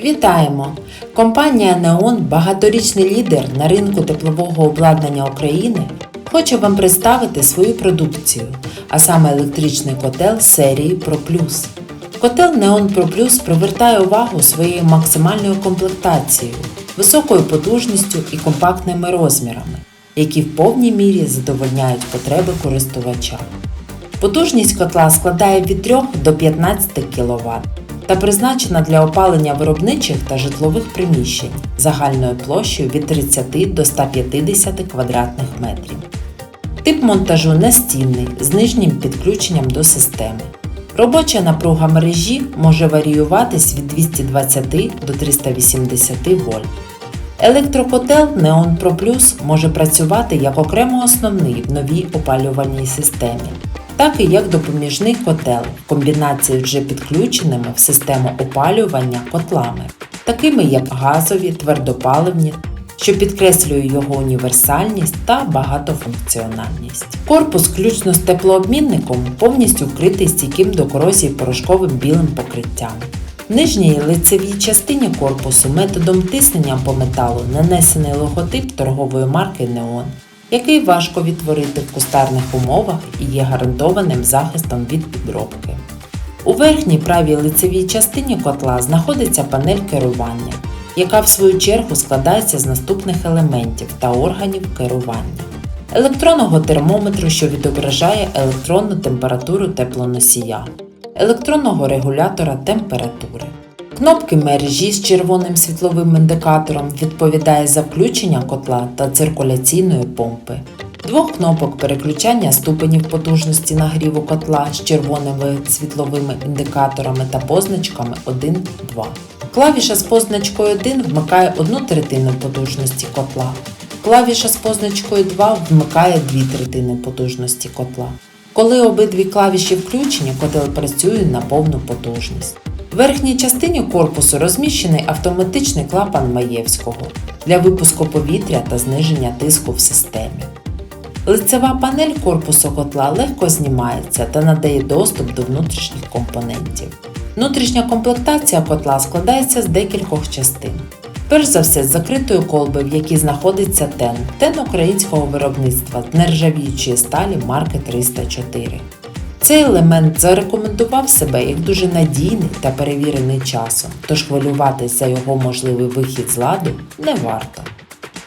Вітаємо! Компанія Неон, багаторічний лідер на ринку теплового обладнання України, хоче вам представити свою продукцію, а саме електричний котел серії Pro Plus. Котел Neon Pro Plus привертає увагу своєю максимальною комплектацією, високою потужністю і компактними розмірами, які в повній мірі задовольняють потреби користувача. Потужність котла складає від 3 до 15 кВт та призначена для опалення виробничих та житлових приміщень загальною площею від 30 до 150 квадратних метрів. Тип монтажу настінний з нижнім підключенням до системи. Робоча напруга мережі може варіюватись від 220 до 380 вольт. Електрокотел Neon Pro Plus може працювати як окремо основний в новій опалювальній системі, так і як допоміжний котел в комбінації вже підключеними в систему опалювання котлами, такими як газові, твердопаливні, що підкреслює його універсальність та багатофункціональність. Корпус, включно з теплообмінником, повністю вкритий стійким до корозії порошковим білим покриттям. Нижній лицевій частині корпусу методом тиснення по металу нанесений логотип торгової марки Neon, який важко відтворити в кустарних умовах і є гарантованим захистом від підробки. У верхній правій лицевій частині котла знаходиться панель керування, яка в свою чергу складається з наступних елементів та органів керування. Електронного термометру, що відображає електронну температуру теплоносія, електронного регулятора температури. Кнопки мережі з червоним світловим індикатором відповідає за включення котла та циркуляційної помпи. Двох кнопок переключання ступенів потужності нагріву котла з червоними світловими індикаторами та позначками 1, 2. Клавіша з позначкою 1 вмикає 1 третину потужності котла. Клавіша з позначкою 2 вмикає 2 третини потужності котла. Коли обидві клавіші включені, котел працює на повну потужність. В верхній частині корпусу розміщений автоматичний клапан Маєвського для випуску повітря та зниження тиску в системі. Лицева панель корпусу котла легко знімається та надає доступ до внутрішніх компонентів. Внутрішня комплектація котла складається з декількох частин. Перш за все, з закритої колби, в якій знаходиться тен, тен українського виробництва з нержавіючої сталі марки 304. Цей елемент зарекомендував себе як дуже надійний та перевірений часом, тож хвилюватися його можливий вихід з ладу не варто.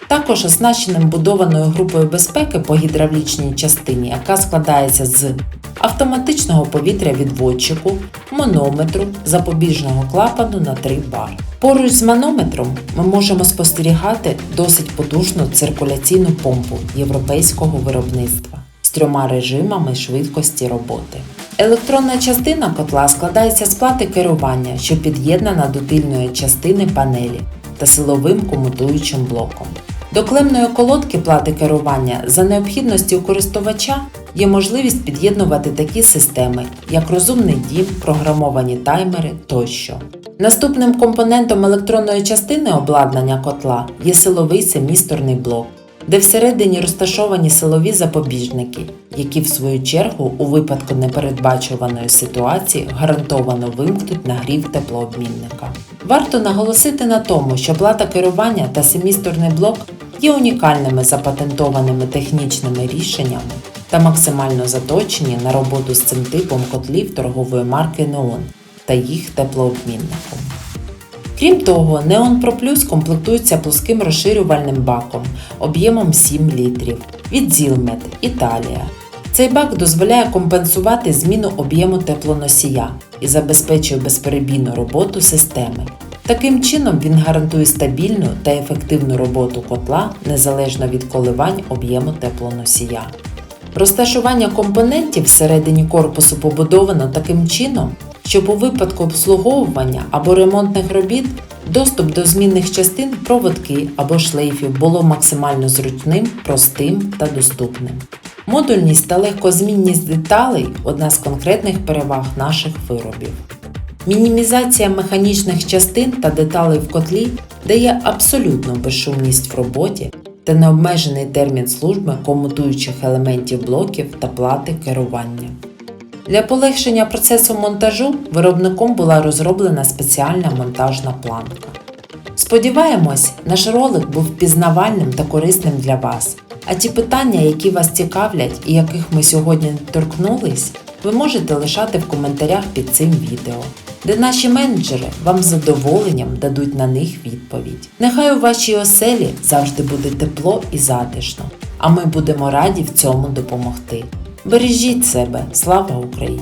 Також оснащеним будованою групою безпеки по гідравлічній частині, яка складається з автоматичного повітря-відводчику, манометру, запобіжного клапану на 3 бар. Поруч з манометром ми можемо спостерігати досить потужну циркуляційну помпу європейського виробництва з трьома режимами швидкості роботи. Електронна частина котла складається з плати керування, що під'єднана до тильної частини панелі та силовим комутуючим блоком. До клемної колодки плати керування за необхідності у користувача є можливість під'єднувати такі системи, як розумний дім, програмовані таймери тощо. Наступним компонентом електронної частини обладнання котла є силовий семісторний блок, де всередині розташовані силові запобіжники, які в свою чергу у випадку непередбачуваної ситуації гарантовано вимкнуть нагрів теплообмінника. Варто наголосити на тому, що плата керування та семісторний блок є унікальними запатентованими технічними рішеннями та максимально заточені на роботу з цим типом котлів торгової марки Neon та їх теплообмінником. Крім того, Neon Pro Plus комплектується плоским розширювальним баком об'ємом 7 літрів від Zilmet Італія. Цей бак дозволяє компенсувати зміну об'єму теплоносія і забезпечує безперебійну роботу системи. Таким чином він гарантує стабільну та ефективну роботу котла незалежно від коливань об'єму теплоносія. Розташування компонентів всередині корпусу побудовано таким чином, щоб у випадку обслуговування або ремонтних робіт доступ до змінних частин проводки або шлейфів було максимально зручним, простим та доступним. Модульність та легкозмінність деталей одна з конкретних переваг наших виробів. Мінімізація механічних частин та деталей в котлі дає абсолютну безшумність в роботі та необмежений термін служби комутуючих елементів блоків та плати керування. Для полегшення процесу монтажу виробником була розроблена спеціальна монтажна планка. Сподіваємось, наш ролик був пізнавальним та корисним для вас. А ті питання, які вас цікавлять і яких ми сьогодні торкнулись, ви можете лишати в коментарях під цим відео, де наші менеджери вам з задоволенням дадуть на них відповідь. Нехай у вашій оселі завжди буде тепло і затишно, а ми будемо раді в цьому допомогти. Бережіть себе, слава Україні!